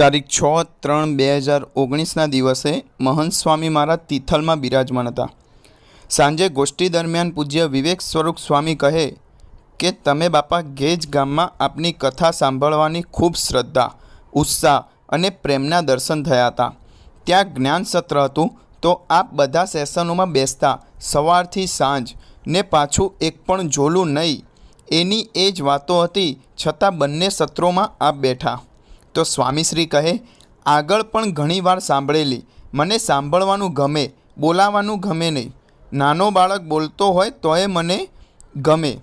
તારીખ છ ત્રણ બે હજાર ઓગણીસના દિવસે મહંત સ્વામી મહારાજ તિથલમાં બિરાજમાન હતા. સાંજે ગોષ્ઠી દરમિયાન પૂજ્ય વિવેક સ્વરૂપ સ્વામી કહે કે, તમે બાપા ગેજ ગામમાં આપની કથા સાંભળવાની ખૂબ શ્રદ્ધા, ઉત્સાહ અને પ્રેમના દર્શન થયા હતા. ત્યાં જ્ઞાન સત્ર હતું, તો આપ બધા સેશનોમાં બેસતા, સવારથી સાંજ ને પાછું એક પણ ઝોલું નહીં. એની એ જ વાતો હતી, છતાં બંને સત્રોમાં આપ બેઠા. તો સ્વામીશ્રી કહે, આગળ પણ ઘણીવાર સાંભળેલી. મને સાંભળવાનું ગમે, બોલાવાનું ગમે નહીં. નાનો બાળક બોલતો હોય તોય મને ગમે.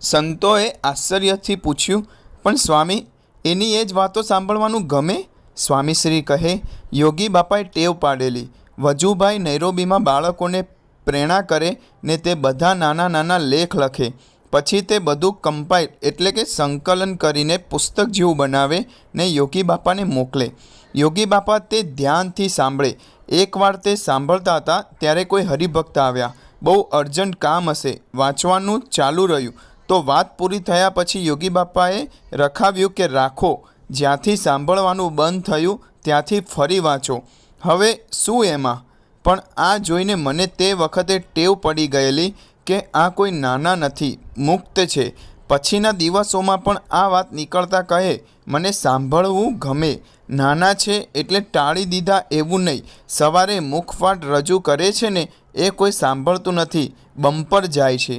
સંતોએ આશ્ચર્યથી પૂછ્યું, પણ સ્વામી, એની એ જ વાતો સાંભળવાનું ગમે? સ્વામીશ્રી કહે, યોગી બાપાએ ટેવ પાડેલી. વજુભાઈ નૈરોબીમાં બાળકોને પ્રેરણા કરે ને તે બધા નાના નાના લેખ લખે. પછી તે બધું કમ્પાઇલ એટલે કે સંકલન કરીને પુસ્તક જેવું બનાવે ને યોગી બાપાને મોકલે. યોગી બાપા તે ધ્યાનથી સાંભળે. એકવાર તે સાંભળતા હતા, ત્યારે કોઈ હરિભક્ત આવ્યા. બહુ અર્જન્ટ કામ હશે, વાંચવાનું ચાલુ રહ્યું. તો વાત પૂરી થયા પછી યોગી બાપાએ રખાવ્યું કે રાખો, જ્યાંથી સાંભળવાનું બંધ થયું, ત્યાંથી ફરી વાંચો. હવે શું એમાં? પણ આ જોઈને મને તે વખતે ટેવ પડી ગયેલી કે આ કોઈ નાના નથી, મુક્ત છે. પછીના દિવસોમાં પણ આ વાત નીકળતા કહે, મને સાંભળવું ગમે. નાના છે એટલે ટાળી દીધા એવું નહીં. સવારે મુખફાટ રજૂ કરે છે ને, એ કોઈ સાંભળતું નથી. બમ્પર જાય છે.